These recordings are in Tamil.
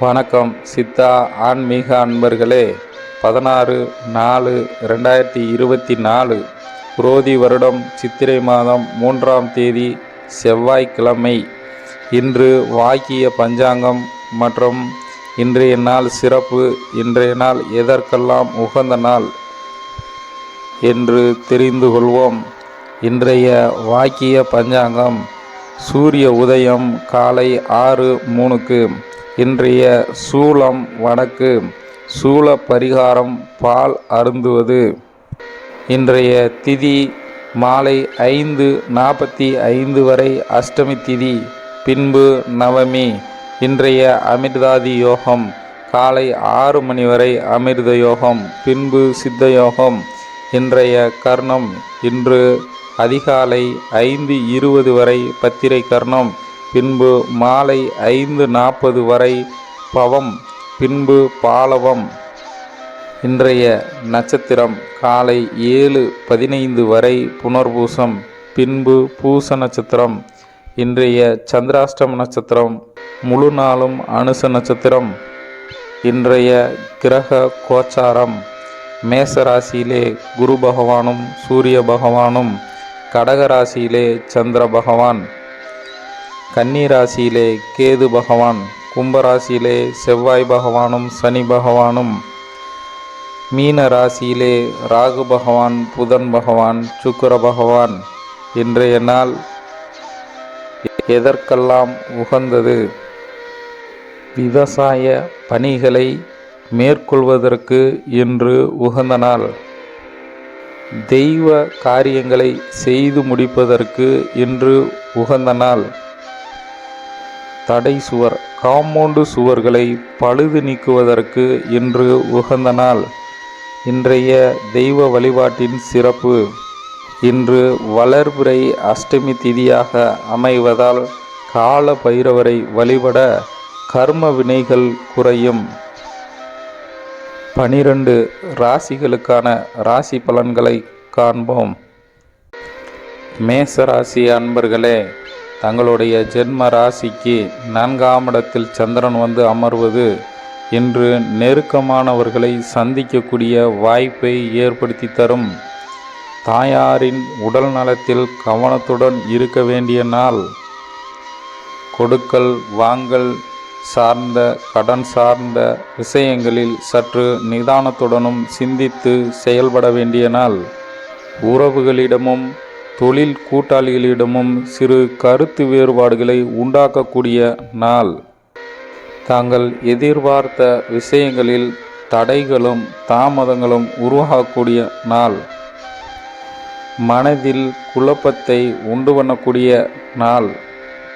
வணக்கம் சித்தா. ஆன்மீக அன்பர்களே பதினாறு நாலு ரெண்டாயிரத்தி இருபத்தி நாலு குரோதி வருடம் சித்திரை மாதம் மூன்றாம் தேதி செவ்வாய்க்கிழமை. இன்று வாக்கிய பஞ்சாங்கம் மற்றும் இன்றைய நாள் சிறப்பு இன்றைய நாள் எதற்கெல்லாம் உகந்த நாள் என்று தெரிந்து கொள்வோம். இன்றைய வாக்கிய பஞ்சாங்கம் சூரிய உதயம் காலை ஆறு மூணுக்கு. இன்றைய சூலம் வடக்கு. சூல பரிகாரம் பால் அருந்துவது. இன்றைய திதி மாலை ஐந்து நாற்பத்தி ஐந்து வரை அஷ்டமி திதி பின்பு நவமி. இன்றைய அமிர்தாதி யோகம் காலை ஆறு மணி வரை அமிர்த யோகம் பின்பு சித்த யோகம். இன்றைய கர்ணம் இன்று அதிகாலை ஐந்து இருபது வரை பத்திரை கர்ணம். பின்பு மாலை ஐந்து நாற்பது வரை பவம் பின்பு பாலவம். இன்றைய நட்சத்திரம் காலை ஏழு பதினைந்து வரை புனர்பூசம் பின்பு பூச நட்சத்திரம். இன்றைய சந்திராஷ்டம நட்சத்திரம் முழு நாளும் அனுச நட்சத்திரம். இன்றைய கிரக கோச்சாரம் மேச ராசியிலே குரு பகவானும் சூரிய பகவானும் கடக ராசியிலே சந்திர பகவான். கன்னி ராசியிலே கேது பகவான் கும்பராசியிலே செவ்வாய் பகவானும் சனி பகவானும். மீன ராசியிலே ராகு பகவான் புதன் பகவான் சுக்கர பகவான். இன்றைய நாள் எதற்கெல்லாம் உகந்தது? விவசாய பணிகளை மேற்கொள்வதற்கு இன்று உகந்த நாள். தெய்வ காரியங்களை செய்து முடிப்பதற்கு இன்று உகந்த நாள். தடை சுவர் காம்பவுண்டு சுவர்களை பழுது நீக்குவதற்கு இன்று உகந்த நாள். இன்றைய தெய்வ வழிபாட்டின் சிறப்பு இன்று வளர்பிறை அஷ்டமி திதியாக அமைவதால் கால பைரவரை வழிபட கர்ம வினைகள் குறையும். பனிரெண்டு ராசிகளுக்கான ராசி பலன்களை காண்போம். மேச ராசி அன்பர்களே தங்களுடைய ஜென்ம ராசிக்கு நான்காம் இடத்தில் சந்திரன் வந்து அமர்வது இன்று நெருக்கமானவர்களை சந்திக்கக்கூடிய வாய்ப்பை ஏற்படுத்தி தரும். தாயாரின் உடல் நலத்தில் கவனத்துடன் இருக்க வேண்டிய நாள். கொடுக்கல் வாங்கல் சார்ந்த கடன் சார்ந்த விஷயங்களில் சற்று நிதானத்துடனும் சிந்தித்து செயல்பட வேண்டிய நாள். உறவுகளிடமும் தொழில் கூட்டாளிகளிடமும் சிறு கருத்து வேறுபாடுகளை உண்டாக்கக்கூடிய நாள். தாங்கள் எதிர்பார்த்த விஷயங்களில் தடைகளும் தாமதங்களும் உருவாகக்கூடிய நாள். மனதில் குழப்பத்தை உண்டு பண்ணக்கூடிய நாள்.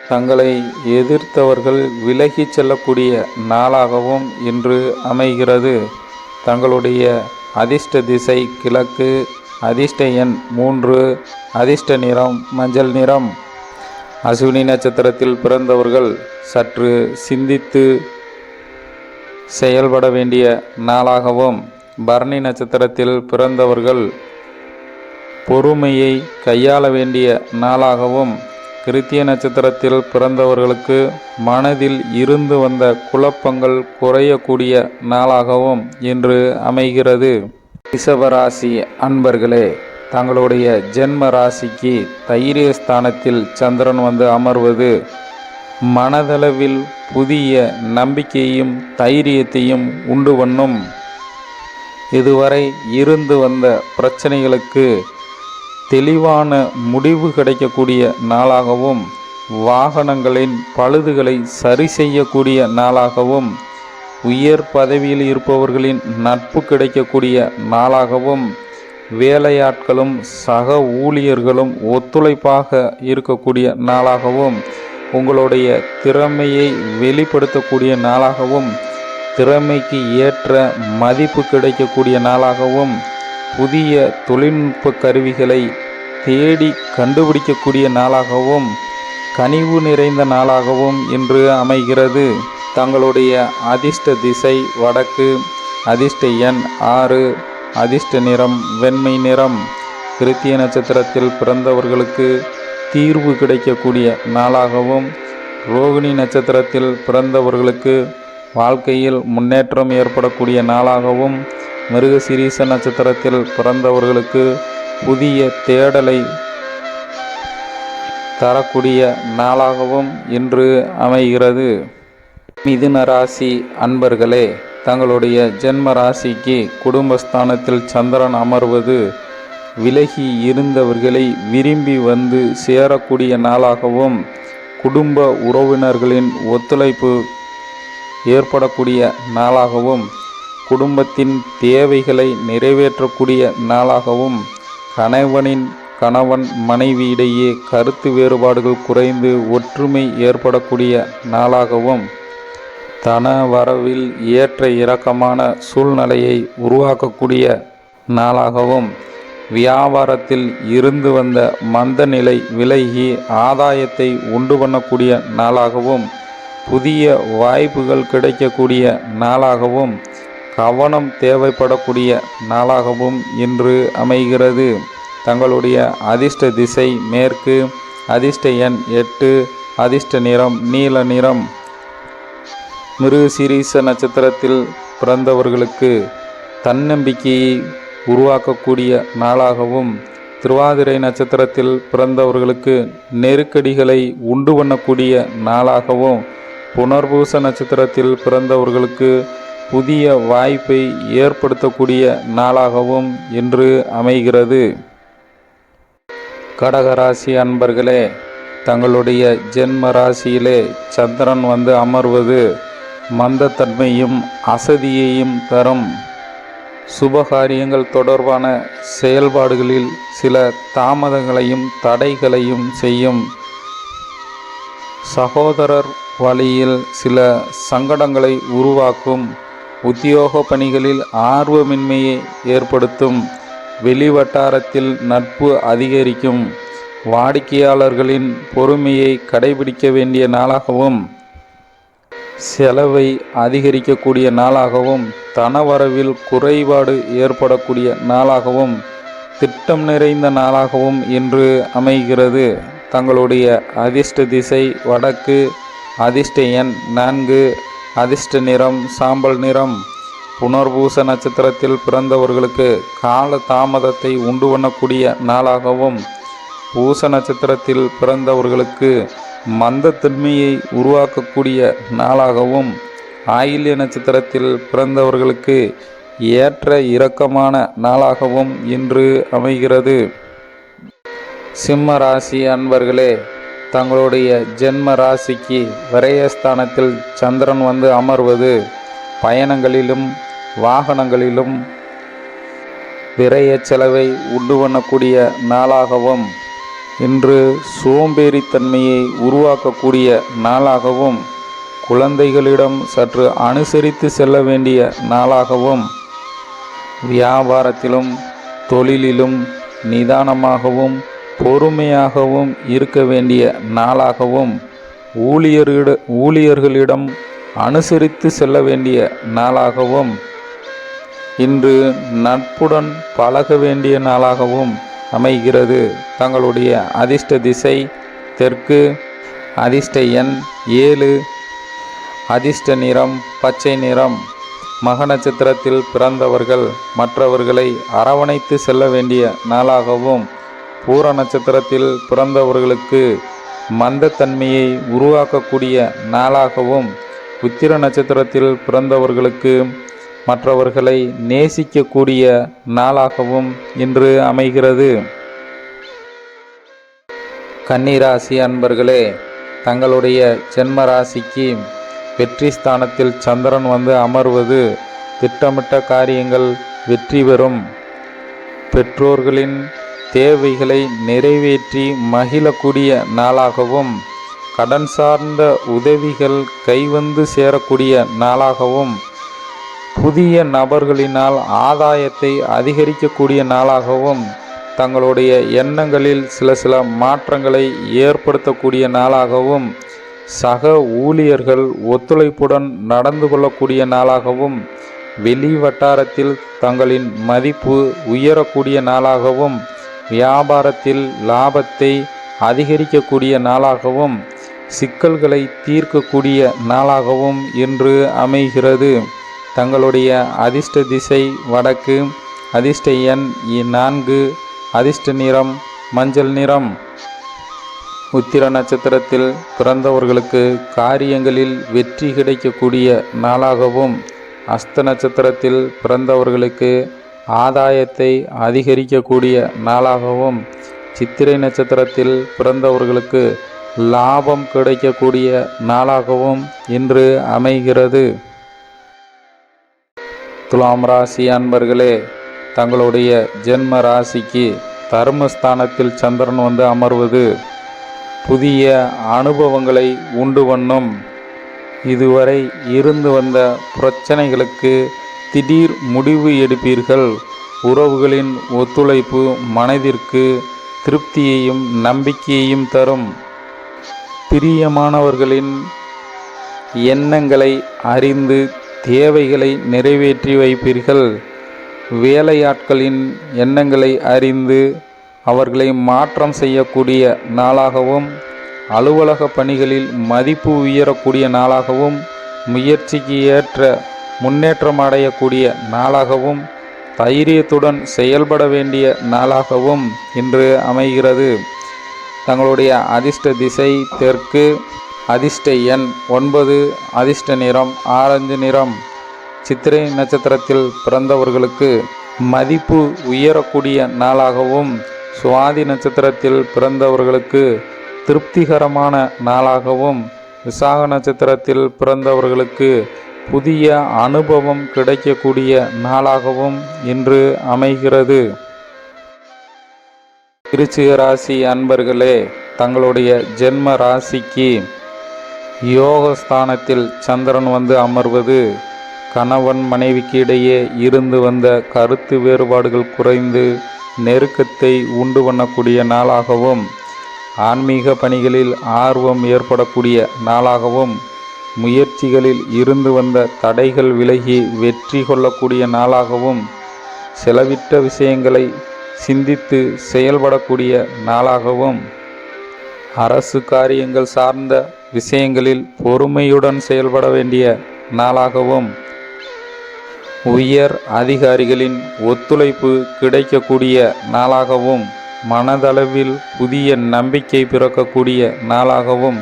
தங்களை எதிர்த்தவர்கள் விலகிச் செல்லக்கூடிய நாளாகவும் இன்று அமைகிறது. தங்களுடைய அதிர்ஷ்ட திசை கிழக்கு அதிர்ஷ்ட எண் மூன்று அதிர்ஷ்ட நிறம் மஞ்சள் நிறம். அஸ்வினி நட்சத்திரத்தில் பிறந்தவர்கள் சற்று சிந்தித்து செயல்பட வேண்டிய நாளாகவும் பரணி நட்சத்திரத்தில் பிறந்தவர்கள் பொறுமையை கையாள வேண்டிய நாளாகவும் கிருத்திய நட்சத்திரத்தில் பிறந்தவர்களுக்கு மனதில் இருந்து வந்த குழப்பங்கள் குறையக்கூடிய நாளாகவும் இன்று அமைகிறது. ரிஷபராசி அன்பர்களே தங்களுடைய ஜென்ம ராசிக்கு தைரிய ஸ்தானத்தில் சந்திரன் வந்து அமர்வது மனதளவில் புதிய நம்பிக்கையும் தைரியத்தையும் உண்டு பண்ணும். இதுவரை இருந்து வந்த பிரச்சனைகளுக்கு தெளிவான முடிவு கிடைக்கக்கூடிய நாளாகவும் வாகனங்களின் பழுதுகளை சரி செய்யக்கூடிய நாளாகவும் உயர் பதவியில் இருப்பவர்களின் நட்பு கிடைக்கக்கூடிய நாளாகவும் வேலையாட்களும் சக ஊழியர்களும் ஒத்துழைப்பாக இருக்கக்கூடிய நாளாகவும் உங்களுடைய திறமையை வெளிப்படுத்தக்கூடிய நாளாகவும் திறமைக்கு ஏற்ற மதிப்பு கிடைக்கக்கூடிய நாளாகவும் புதிய தொழில்நுட்ப கருவிகளை தேடி கண்டுபிடிக்கக்கூடிய நாளாகவும் கனிவு நிறைந்த நாளாகவும் இன்று அமைகிறது. தங்களுடைய அதிர்ஷ்ட திசை வடக்கு அதிர்ஷ்ட எண் ஆறு அதிர்ஷ்ட நிறம் வெண்மை நிறம். கிருத்திய நட்சத்திரத்தில் பிறந்தவர்களுக்கு தீர்வு கிடைக்கக்கூடிய நாளாகவும் ரோகிணி நட்சத்திரத்தில் பிறந்தவர்களுக்கு வாழ்க்கையில் முன்னேற்றம் ஏற்படக்கூடிய நாளாகவும் மிருகசிரீச நட்சத்திரத்தில் பிறந்தவர்களுக்கு புதிய தேடலை தரக்கூடிய நாளாகவும் இன்று அமைகிறது. மிதுன ராசி அன்பர்களே தங்களுடைய ஜென்ம ராசிக்கு குடும்பஸ்தானத்தில் சந்திரன் அமர்வது விலகி இருந்தவர்களை விரும்பி வந்து சேரக்கூடிய நாளாகவும் குடும்ப உறவினர்களின் ஒத்துழைப்பு ஏற்படக்கூடிய நாளாகவும் குடும்பத்தின் தேவைகளை நிறைவேற்றக்கூடிய நாளாகவும் கணவனின் கணவன் மனைவியிடையே கருத்து வேறுபாடுகள் குறைந்து ஒற்றுமை ஏற்படக்கூடிய நாளாகவும் தன வரவில் ஏற்ற இறக்கமான சூழ்நிலையை உருவாக்கக்கூடிய நாளாகவும் வியாபாரத்தில் இருந்து வந்த மந்த நிலை விலகி ஆதாயத்தை உண்டு பண்ணக்கூடிய நாளாகவும் புதிய வாய்ப்புகள் கிடைக்கக்கூடிய நாளாகவும் கவனம் தேவைப்படக்கூடிய நாளாகவும் இன்று அமைகிறது. தங்களுடைய அதிர்ஷ்ட திசை மேற்கு அதிர்ஷ்ட எண் எட்டு அதிர்ஷ்ட நிறம் நீல நிறம். மிருகசீரிச நட்சத்திரத்தில் பிறந்தவர்களுக்கு தன்னம்பிக்கையை உருவாக்கக்கூடிய நாளாகவும் திருவாதிரை நட்சத்திரத்தில் பிறந்தவர்களுக்கு நெருக்கடிகளை உண்டு பண்ணக்கூடிய நாளாகவும் புனர்பூச நட்சத்திரத்தில் பிறந்தவர்களுக்கு புதிய வாய்ப்பை ஏற்படுத்தக்கூடிய நாளாகவும் இன்று அமைகிறது. கடகராசி அன்பர்களே தங்களுடைய ஜென்ம ராசியிலே சந்திரன் வந்து அமர்வது மந்தத்தன்மையும் அசதியையும் தரும். சுபகாரியங்கள் தொடர்பான செயல்பாடுகளில் சில தாமதங்களையும் தடைகளையும் செய்யும். சகோதரர் வழியில் சில சங்கடங்களை உருவாக்கும். உத்தியோக பணிகளில் ஆர்வமின்மையை ஏற்படுத்தும். வெளிவட்டாரத்தில் நட்பு அதிகரிக்கும். வாடிக்கையாளர்களின் பொறுமையை கடைபிடிக்க வேண்டிய நாளாகவும் செலவை அதிகரிக்கக்கூடிய நாளாகவும் தனவரவில் குறைபாடு ஏற்படக்கூடிய நாளாகவும் திட்டம் நிறைந்த நாளாகவும் இன்று அமைகிறது. தங்களுடைய அதிர்ஷ்ட திசை வடக்கு அதிர்ஷ்ட எண் நான்கு அதிர்ஷ்ட நிறம் சாம்பல் நிறம். புனர்பூச நட்சத்திரத்தில் பிறந்தவர்களுக்கு கால தாமதத்தை உண்டு பண்ணக்கூடிய நாளாகவும் பூச நட்சத்திரத்தில் பிறந்தவர்களுக்கு மந்தத்தன்மையை உருவாக்கக்கூடிய நாளாகவும் ஆயில்ய நட்சத்திரத்தில் பிறந்தவர்களுக்கு ஏற்ற இரக்கமான நாளாகவும் இன்று அமைகிறது. சிம்ம ராசி அன்பர்களே தங்களுடைய ஜென்ம ராசிக்கு விரயஸ்தானத்தில் சந்திரன் வந்து அமர்வது பயணங்களிலும் வாகனங்களிலும் விரய செலவை உண்டு பண்ணக்கூடிய நாளாகவும் இன்று சோம்பேறித்தன்மையை உருவாக்கக்கூடிய நாளாகவும் குழந்தைகளிடம் சற்று அனுசரித்து செல்ல வேண்டிய நாளாகவும் வியாபாரத்திலும் தொழிலிலும் நிதானமாகவும் பொறுமையாகவும் இருக்க வேண்டிய நாளாகவும் ஊழியர்களிட ஊழியர்களிடம் அனுசரித்து செல்ல வேண்டிய நாளாகவும் இன்று நட்புடன் பழக வேண்டிய நாளாகவும் அமைகிறது. தங்களுடைய அதிர்ஷ்ட திசை தெற்கு அதிர்ஷ்ட எண் ஏழு. அதிர்ஷ்ட நிறம் பச்சை நிறம். மக நட்சத்திரத்தில் பிறந்தவர்கள் மற்றவர்களை அரவணைத்து செல்ல வேண்டிய நாளாகவும் பூர நட்சத்திரத்தில் பிறந்தவர்களுக்கு மந்தத்தன்மையை உருவாக்கக்கூடிய நாளாகவும் உத்திர நட்சத்திரத்தில் பிறந்தவர்களுக்கு மற்றவர்களை நேசிக்கக்கூடிய நாளாகவும் இன்று அமைகிறது. கன்னிராசி அன்பர்களே தங்களுடைய ஜென்ம ராசிக்கு வெற்றி ஸ்தானத்தில் சந்திரன் வந்து அமர்வது திட்டமிட்ட காரியங்கள் வெற்றி பெறும். பெற்றோர்களின் தேவைகளை நிறைவேற்றி மகிழக்கூடிய நாளாகவும் கடன் சார்ந்த உதவிகள் கைவந்து சேரக்கூடிய நாளாகவும் புதிய நபர்களினால் ஆதாயத்தை அதிகரிக்கக்கூடிய நாளாகவும் தங்களுடைய எண்ணங்களில் சில சில மாற்றங்களை ஏற்படுத்தக்கூடிய நாளாகவும் சக ஊழியர்கள் ஒத்துழைப்புடன் நடந்து கொள்ளக்கூடிய நாளாகவும் வெளி வட்டாரத்தில் தங்களின் மதிப்பு உயரக்கூடிய நாளாகவும் வியாபாரத்தில் லாபத்தை அதிகரிக்கக்கூடிய நாளாகவும் சிக்கல்களை தீர்க்கக்கூடிய நாளாகவும் இன்று அமைகிறது. தங்களுடைய அதிர்ஷ்ட திசை வடக்கு அதிர்ஷ்ட எண் இ- நான்கு அதிர்ஷ்ட நிறம் மஞ்சள் நிறம். உத்திர நட்சத்திரத்தில் பிறந்தவர்களுக்கு காரியங்களில் வெற்றி கிடைக்கக்கூடிய நாளாகவும் அஸ்த நட்சத்திரத்தில் பிறந்தவர்களுக்கு ஆதாயத்தை அதிகரிக்கக்கூடிய நாளாகவும் சித்திரை நட்சத்திரத்தில் பிறந்தவர்களுக்கு லாபம் கிடைக்கக்கூடிய நாளாகவும் இன்று அமைகிறது. துலாம் ராசி அன்பர்களே தங்களுடைய ஜென்ம ராசிக்கு தர்மஸ்தானத்தில் சந்திரன் வந்து அமர்வது புதிய அனுபவங்களை உண்டு பண்ணும். இதுவரை இருந்து வந்த பிரச்சனைகளுக்கு திடீர் முடிவு எடுப்பீர்கள். உறவுகளின் ஒத்துழைப்பு மனதிற்கு திருப்தியையும் நம்பிக்கையையும் தரும். பிரியமானவர்களின் எண்ணங்களை அறிந்து தேவைகளை நிறைவேற்றி வைப்பீர்கள். வேலையாட்களின் எண்ணங்களை அறிந்து அவர்களை மாற்றம் செய்யக்கூடிய நாளாகவும் அலுவலக பணிகளில் மதிப்பு உயரக்கூடிய நாளாகவும் முயற்சிக்கு ஏற்ற முன்னேற்றம் அடையக்கூடிய நாளாகவும் தைரியத்துடன் செயல்பட வேண்டிய நாளாகவும் இன்று அமைகிறது. தங்களுடைய அதிர்ஷ்ட திசை தெற்கு அதிர்ஷ்ட எண் ஒன்பது அதிர்ஷ்ட நிறம் ஆரஞ்சு நிறம். சித்திரை நட்சத்திரத்தில் பிறந்தவர்களுக்கு மதிப்பு உயரக்கூடிய நாளாகவும் சுவாதி நட்சத்திரத்தில் பிறந்தவர்களுக்கு திருப்திகரமான நாளாகவும் விசாக நட்சத்திரத்தில் பிறந்தவர்களுக்கு புதிய அனுபவம் கிடைக்கக்கூடிய நாளாகவும் இன்று அமைகிறது. திருச்சிக ராசி அன்பர்களே தங்களுடைய ஜென்ம ராசிக்கு யோகஸ்தானத்தில் சந்திரன் வந்து அமர்வது கணவன் மனைவிக்கு இடையே இருந்து வந்த கருத்து வேறுபாடுகள் குறைந்து நெருக்கத்தை உண்டு பண்ணக்கூடிய நாளாகவும் ஆன்மீக பணிகளில் ஆர்வம் ஏற்படக்கூடிய நாளாகவும் முயற்சிகளில் இருந்து வந்த தடைகள் விலகி வெற்றி கொள்ளக்கூடிய நாளாகவும் செலவிட்ட விஷயங்களை சிந்தித்து செயல்படக்கூடிய நாளாகவும் அரசு காரியங்கள் சார்ந்த விஷயங்களில் பொறுமையுடன் செயல்பட வேண்டிய நாளாகவும் உயர் அதிகாரிகளின் ஒத்துழைப்பு கிடைக்கக்கூடிய நாளாகவும் மனதளவில் புதிய நம்பிக்கை பிறக்கக்கூடிய நாளாகவும்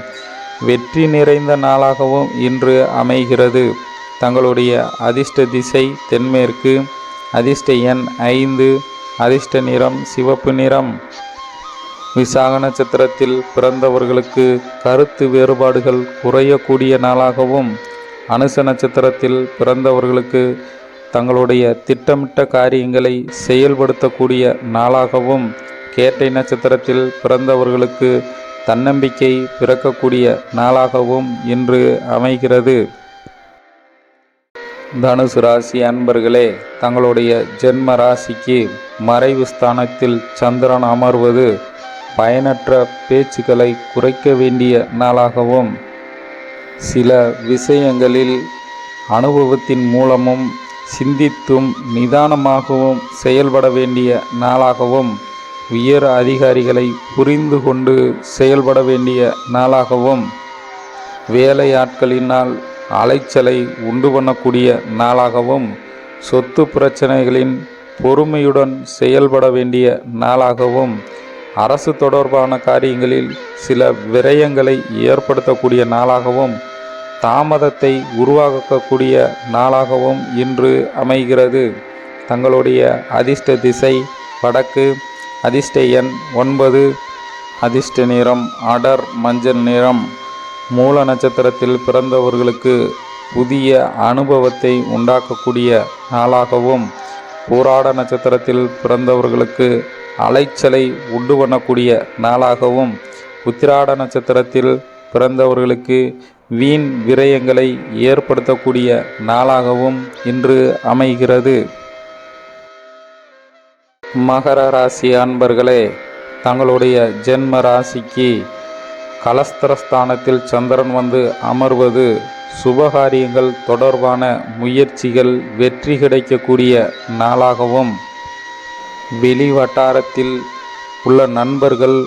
வெற்றி நிறைந்த நாளாகவும் இன்று அமைகிறது. தங்களுடைய அதிர்ஷ்ட திசை தென்மேற்கு அதிர்ஷ்ட எண் ஐந்து அதிர்ஷ்ட நிறம் சிவப்பு நிறம் விசாக நட்சத்திரத்தில் பிறந்தவர்களுக்கு கருத்து வேறுபாடுகள் குறையக்கூடிய நாளாகவும் அனுச நட்சத்திரத்தில் பிறந்தவர்களுக்கு தங்களுடைய திட்டமிட்ட காரியங்களை செயல்படுத்தக்கூடிய நாளாகவும் கேட்டை நட்சத்திரத்தில் பிறந்தவர்களுக்கு தன்னம்பிக்கை பிறக்கக்கூடிய நாளாகவும் இன்று அமைகிறது. தனுசு ராசி அன்பர்களே தங்களுடைய ஜென்ம ராசிக்கு மறைவு ஸ்தானத்தில் சந்திரன் அமர்வது பயனற்ற பேச்சுக்களை குறைக்க வேண்டிய நாளாகவும் சில விஷயங்களில் அனுபவத்தின் மூலமும் சிந்தித்தும் நிதானமாகவும் செயல்பட வேண்டிய நாளாகவும் உயர் அதிகாரிகளை புரிந்து கொண்டு செயல்பட வேண்டிய நாளாகவும் வேலையாட்களினால் அலைச்சலை உண்டு பண்ணக்கூடிய நாளாகவும் சொத்து பிரச்சனைகளின் பொறுமையுடன் செயல்பட வேண்டிய நாளாகவும் அரசு தொடர்பான காரியங்களில் சில விரயங்களை ஏற்படுத்தக்கூடிய நாளாகவும் தாமதத்தை உருவாக்கக்கூடிய நாளாகவும் இன்று அமைகிறது. தங்களுடைய அதிர்ஷ்ட திசை வடக்கு அதிர்ஷ்ட எண் ஒன்பது அதிர்ஷ்ட நிறம் அடர் மஞ்சள் நிறம். மூல நட்சத்திரத்தில் பிறந்தவர்களுக்கு புதிய அனுபவத்தை உண்டாக்கக்கூடிய நாளாகவும் பூராட நட்சத்திரத்தில் பிறந்தவர்களுக்கு அலைச்சலை உண்டு பண்ணக்கூடிய நாளாகவும் உத்திராட நட்சத்திரத்தில் பிறந்தவர்களுக்கு வீண் விரயங்களை ஏற்படுத்தக்கூடிய நாளாகவும் இன்று அமைகிறது. மகர ராசி அன்பர்களே தங்களுடைய ஜென்ம ராசிக்கு கலஸ்திரஸ்தானத்தில் சந்திரன் வந்து அமர்வது சுபகாரியங்கள் தொடர்பான முயற்சிகள் வெற்றி கிடைக்கக்கூடிய நாளாகவும் வெளி வட்டாரத்தில் உள்ள நண்பர்கள்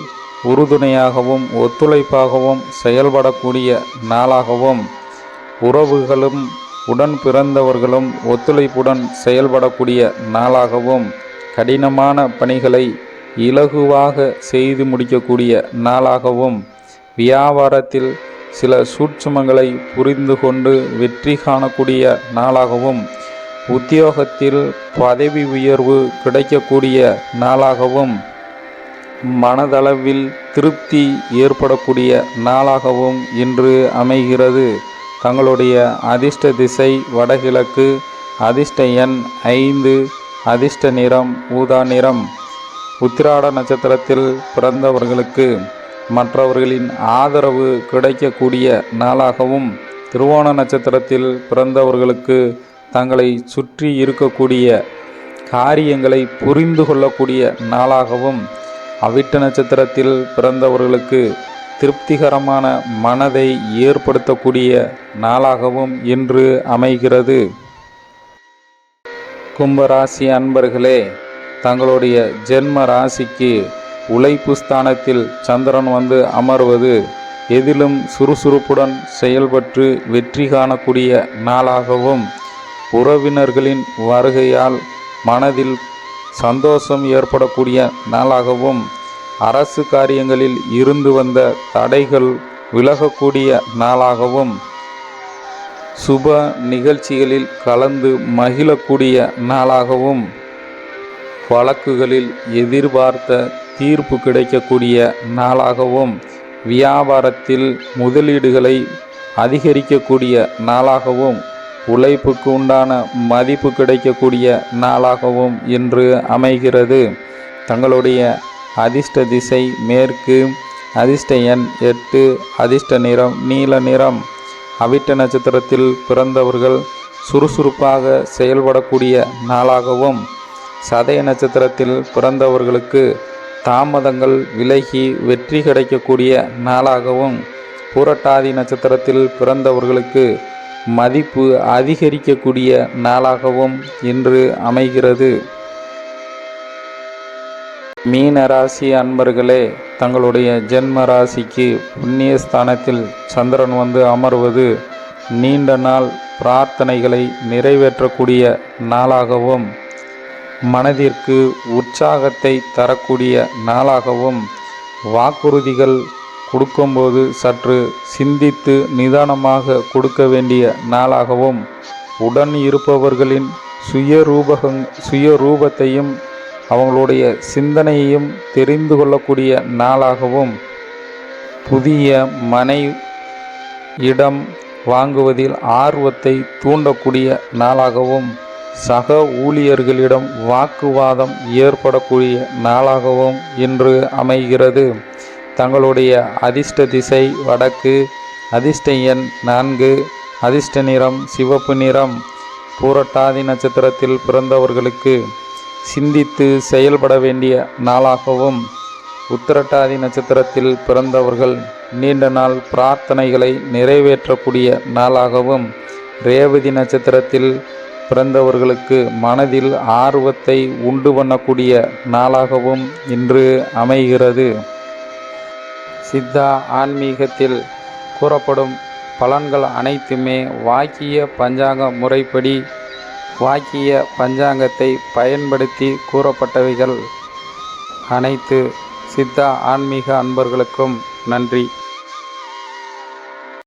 உறுதுணையாகவும் ஒத்துழைப்பாகவும் செயல்படக்கூடிய நாளாகவும் உறவுகளும் உடன் பிறந்தவர்களும் ஒத்துழைப்புடன் செயல்படக்கூடிய நாளாகவும் கடினமான பணிகளை இலகுவாக செய்து முடிக்கக்கூடிய நாளாகவும் வியாபாரத்தில் சில சூட்சுமங்களை புரிந்து கொண்டு வெற்றி காணக்கூடிய நாளாகவும் உத்தியோகத்தில் பதவி உயர்வு கிடைக்கக்கூடிய நாளாகவும் மனதளவில் திருப்தி ஏற்படக்கூடிய நாளாகவும் இன்று அமைகிறது. தங்களுடைய அதிர்ஷ்ட திசை வடகிழக்கு அதிர்ஷ்ட எண் ஐந்து அதிர்ஷ்ட நிறம் ஊதா நிறம். உத்திராட நட்சத்திரத்தில் பிறந்தவர்களுக்கு மற்றவர்களின் ஆதரவு கிடைக்கக்கூடிய நாளாகவும் திருவோண நட்சத்திரத்தில் பிறந்தவர்களுக்கு தங்களை சுற்றி இருக்கக்கூடிய காரியங்களை புரிந்து கொள்ளக்கூடிய நாளாகவும் அவிட்ட நட்சத்திரத்தில் பிறந்தவர்களுக்கு திருப்திகரமான மனதை ஏற்படுத்தக்கூடிய நாளாகவும் இன்று அமைகிறது. கும்பராசி அன்பர்களே தங்களுடைய ஜென்ம ராசிக்கு உழைப்பு ஸ்தானத்தில் சந்திரன் வந்து அமர்வது எதிலும் சுறுசுறுப்புடன் செயல்பட்டு வெற்றி காணக்கூடிய நாளாகவும் உறவினர்களின் வருகையால் மனதில் சந்தோஷம் ஏற்படக்கூடிய நாளாகவும் அரசு காரியங்களில் இருந்து வந்த தடைகள் விலகக்கூடிய நாளாகவும் சுப நிகழ்ச்சிகளில் கலந்து மகிழக்கூடிய நாளாகவும் வழக்குகளில் எதிர்பார்த்த தீர்ப்பு கிடைக்கக்கூடிய நாளாகவும் வியாபாரத்தில் முதலீடுகளை அதிகரிக்கக்கூடிய நாளாகவும் உழைப்புக்கு உண்டான மதிப்பு கிடைக்கக்கூடிய நாளாகவும் இன்று அமைகிறது. தங்களுடைய அதிர்ஷ்ட திசை மேற்கு. அதிர்ஷ்ட எண் எட்டு அதிர்ஷ்ட நிறம் நீல நிறம். அவிட்ட நட்சத்திரத்தில் பிறந்தவர்கள் சுறுசுறுப்பாக செயல்படக்கூடிய நாளாகவும் சதய நட்சத்திரத்தில் பிறந்தவர்களுக்கு தாமதங்கள் விலகி வெற்றி கிடைக்கக்கூடிய நாளாகவும் பூரட்டாதி நட்சத்திரத்தில் பிறந்தவர்களுக்கு மதிப்பு அதிகரிக்கக்கூடிய நாளாகவும் இன்று அமைகிறது. மீன ராசி அன்பர்களே தங்களுடைய ஜென்ம ராசிக்கு புண்ணியஸ்தானத்தில் சந்திரன் வந்து அமர்வது நீண்ட நாள் பிரார்த்தனைகளை நிறைவேற்றக்கூடிய நாளாகவும் மனதிற்கு உற்சாகத்தை தரக்கூடிய நாளாகவும் வாக்குறுதிகள் கொடுக்கும்போது சற்று சிந்தித்து நிதானமாக கொடுக்க வேண்டிய நாளாகவும் உடன் இருப்பவர்களின் சுயரூபகங் சுயரூபத்தையும் அவங்களுடைய சிந்தனையையும் தெரிந்து கொள்ளக்கூடிய நாளாகவும் புதிய மனை இடம் வாங்குவதில் ஆர்வத்தை தூண்டக்கூடிய நாளாகவும் சக ஊழியர்களிடம் வாக்குவாதம் ஏற்படக்கூடிய நாளாகவும் இன்று அமைகிறது. தங்களுடைய அதிர்ஷ்ட திசை வடக்கு அதிர்ஷ்ட எண் நான்கு அதிர்ஷ்ட நிறம் சிவப்பு நிறம். பூரட்டாதி நட்சத்திரத்தில் பிறந்தவர்களுக்கு சிந்தித்து செயல்பட வேண்டிய நாளாகவும் உத்திரட்டாதி நட்சத்திரத்தில் பிறந்தவர்கள் நீண்ட நாள் பிரார்த்தனைகளை நிறைவேற்றக்கூடிய நாளாகவும் ரேவதி நட்சத்திரத்தில் பிறந்தவர்களுக்கு மனதில் ஆர்வத்தை உண்டு பண்ணக்கூடிய நாளாகவும் இன்று அமைகிறது. சித்தா ஆன்மீகத்தில் கூறப்படும் பலன்கள் அனைத்துமே வாக்கிய பஞ்சாங்க முறைப்படி வாக்கிய பஞ்சாங்கத்தை பயன்படுத்தி கூறப்பட்டவைகள் அனைத்து சித்தா ஆன்மீக அன்பர்களுக்கும் நன்றி.